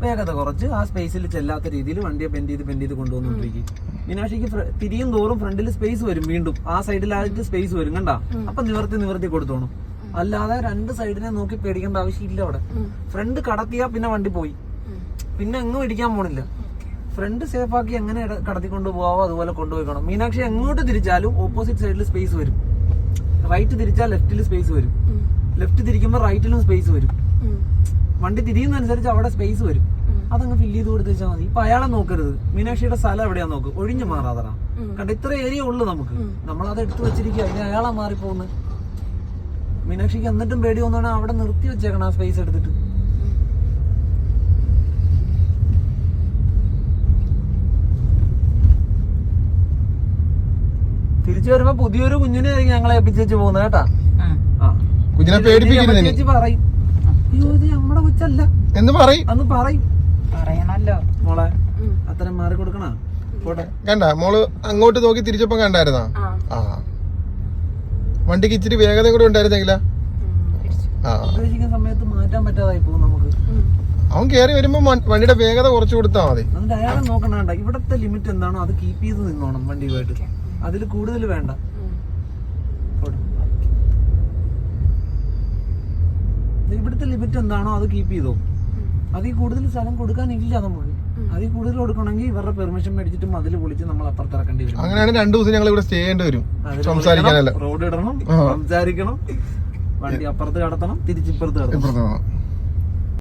വേഗത കുറച്ച് ആ സ്പേസിൽ ചെല്ലാത്ത രീതിയിൽ വണ്ടിയെ ബെൻഡ് ചെയ്ത് ബെൻഡ് ചെയ്ത് കൊണ്ടുവന്നുകൊണ്ടിരിക്കും. മീനാക്ഷിക്ക് തിരിയും തോറും ഫ്രണ്ടിൽ സ്പേസ് വരും വീണ്ടും. ആ സൈഡിലായിട്ട് സ്പേസ് വരും കണ്ട? അപ്പൊ നിവർത്തി നിവർത്തി കൊടുത്തോണം അല്ലാതെ രണ്ട് സൈഡിനെ നോക്കി പേടിക്കേണ്ട ആവശ്യമില്ല അവിടെ. ഫ്രണ്ട് കടത്തിയാ പിന്നെ വണ്ടി പോയി. പിന്നെ എങ്ങും ഇടിക്കാൻ പോണില്ല. ഫ്രണ്ട് സേഫ് ആക്കി എങ്ങനെ കടത്തി കടത്തിക്കൊണ്ട് പോവാമോ അതുപോലെ കൊണ്ടുപോയിക്കണം. മീനാക്ഷി എങ്ങോട്ട് തിരിച്ചാലും ഓപ്പോസിറ്റ് സൈഡിൽ സ്പേസ് വരും. റൈറ്റ് തിരിച്ചാൽ ലെഫ്റ്റിൽ സ്പേസ് വരും. ലെഫ്റ്റ് തിരിക്കുമ്പോൾ റൈറ്റിലും സ്പേസ് വരും. വണ്ടി തിരിയുന്നതനുസരിച്ച് അവിടെ സ്പേസ് വരും. അതങ്ങ് ഫില്ല് ചെയ്ത് കൊടുത്തുവെച്ചാൽ മതി. ഇപ്പൊ അയാളെ നോക്കരുത്. മീനാക്ഷിയുടെ സ്ഥലം എവിടെയാ നോക്ക്? ഒഴിഞ്ഞു മാറാതറ. കണ്ട? ഇത്ര ഏരിയ ഉള്ളു നമുക്ക്. നമ്മൾ അത് എടുത്തു വെച്ചിരിക്കുക അതിന് അയാളെ മാറിപ്പോന്ന് മീനാക്ഷിക്ക് എന്നിട്ടും പേടി വന്നാണ് അവിടെ നിർത്തി വെച്ചേക്കണം ആ സ്പേസ് എടുത്തിട്ട്. തിരിച്ചു വരുമ്പോ പുതിയൊരു കുഞ്ഞിനെ ആയിരിക്കും ഞങ്ങളെ ഏൽപ്പിച്ചു പോകുന്നത് കേട്ടാ. കുഞ്ഞിനെ പേടിപ്പിക്കുന്നു ചേച്ചി പറയും. അയ്യോ ഇത് കൊച്ചല്ല എന്ന് പറയും. അന്ന് പറയും. പറയണല്ലോ മോളെ. അത്തരം മാറി കൊടുക്കണ? പോട്ടെ. കണ്ട മോൾ അങ്ങോട്ട് നോക്കി തിരിച്ചപ്പോ കണ്ടായിരുന്നാ? ആ. വണ്ടിക്ക് ഇച്ചിരി വേഗത കൂടെ ഉണ്ടായിരുന്നെങ്കിലാ? ആ. ഉദ്ദേശിക്കുന്ന സമയത്ത് മാറ്റാൻ പറ്റാതായി പോകും നമുക്ക്. അവൻ കേറി വരുമ്പോ വണ്ടിയുടെ വേഗത കുറച്ച് കൊടുത്താ മതി. അയാളെ നോക്കണ്ട ഇവിടത്തെ ലിമിറ്റ് എന്താണോ അത് കീപ്പ് ചെയ്ത് നിന്നോണം വണ്ടിയുമായിട്ട്. അതിൽ കൂടുതൽ വേണ്ട പോട്ടെ. ഇത് ഇവിടുത്തെ ലിമിറ്റ് എന്താണോ അത് കീപ്പ് ചെയ്തോ. അതിൽ കൂടുതൽ സ്ഥലം കൊടുക്കാനില്ല നമുക്ക് അതിൽ കൂടുതൽ കൊടുക്കണമെങ്കിൽ ഇവരുടെ പെർമിഷൻ മേടിച്ചിട്ട് മതിൽ പൊളിച്ച് നമ്മൾ അപ്പുറത്തിറക്കേണ്ടി വരും. അങ്ങനെയാണ് രണ്ടു ദിവസം ഞങ്ങൾ ഇവിടെ സ്റ്റേ ചെയ്യേണ്ടി വരും. സംസാരിക്കാനല്ല? റോഡ് ഇടണം സംസാരിക്കണം വണ്ടി അപ്പുറത്ത് കടത്തണം തിരിച്ചിപ്പുറത്ത് കടത്തണം.